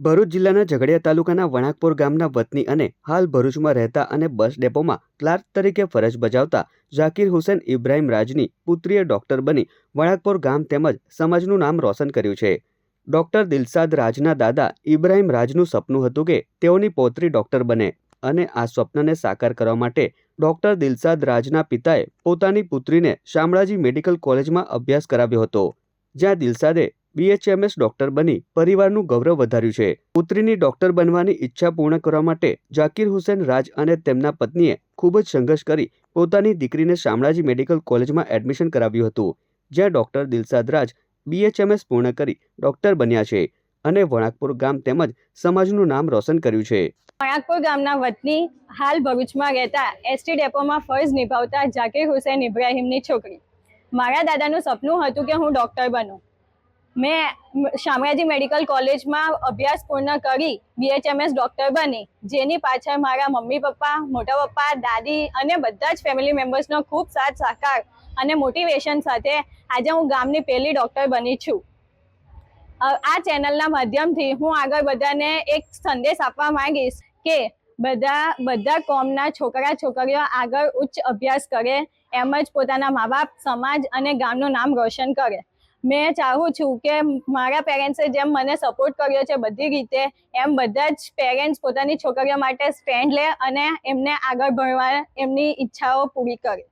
ભરૂચ જિલ્લાના ઝઘડિયા તાલુકાના વણાકપુર ગામના વતની અને હાલ ભરૂચમાં રહેતા અને બસ ડેપોમાં ક્લાર્ક તરીકે ફરજ બજાવતા ઝાકીર હુસેન ઇબ્રાહિમ રાજની પુત્રીએ ડોક્ટર બની વણાકપુર ગામ તેમજ સમાજનું નામ રોશન કર્યું છે. ડોક્ટર દિલસાદ રાજના દાદા ઇબ્રાહિમ રાજનું સપનું હતું કે તેઓની પૌત્રી ડોક્ટર બને અને આ સ્વપ્નને સાકાર કરવા માટે ડોક્ટર દિલસાદ રાજના પિતાએ પોતાની પુત્રીને શામળાજી મેડિકલ કોલેજમાં અભ્યાસ કરાવ્યો હતો. જ્યાં દિલસાદે બીએચએમએસ ડોક્ટર બની પરિવારનું ગૌરવ વધાર્યું છે. પુત્રીની ડોક્ટર બનવાની ઈચ્છા પૂર્ણ કરવા માટે જાકીર હુસેન રાજ અને તેમના પત્નીએ ખૂબ જ સંઘર્ષ કરી પોતાની દીકરીને શામળાજી મેડિકલ કોલેજમાં એડમિશન કરાવ્યું હતું, જ્યાં ડોક્ટર દિલસાદ રાજ બીએચએમએસ પૂર્ણ કરી ડોક્ટર બન્યા છે અને વણાકપુર ગામ તેમજ સમાજનું નામ રોશન કર્યું છે. વણાકપુર ગામના વતની હાલ ભરૂચમાં રહેતા એસટી ડેપોમાં ફરજ નિભાવતા જાકીર હુસેન ઇબ્રાહીમની છોકરી. મારા દાદાનું સપનું હતું કે હું ડૉક્ટર બનું. મેં શામળાજી મેડિકલ કોલેજમાં અભ્યાસ પૂર્ણ કરી બીએચએમએસ ડૉક્ટર બની. જેની પાછળ મારા મમ્મી પપ્પા, મોટા પપ્પા, દાદી અને બધા જ ફેમિલી મેમ્બર્સનો ખૂબ સાથ સહકાર અને મોટિવેશન સાથે આજે હું ગામની પહેલી ડૉક્ટર બની છું. આ ચેનલના માધ્યમથી હું આગળ બધાને એક સંદેશ આપવા માંગીશ કે બધા બધા કોમના છોકરા છોકરીઓ આગળ ઉચ્ચ અભ્યાસ કરે, એમ જ પોતાના મા બાપ, સમાજ અને ગામનું નામ રોશન કરે. મેં ચાહું છું કે મારા પેરેન્ટ્સે જેમ મને સપોર્ટ કર્યો છે બધી રીતે, એમ બધા જ પેરેન્ટ્સ પોતાની છોકરીઓ માટે સ્ટેન્ડ લે અને એમને આગળ ભણવા, એમની ઈચ્છાઓ પૂરી કરે.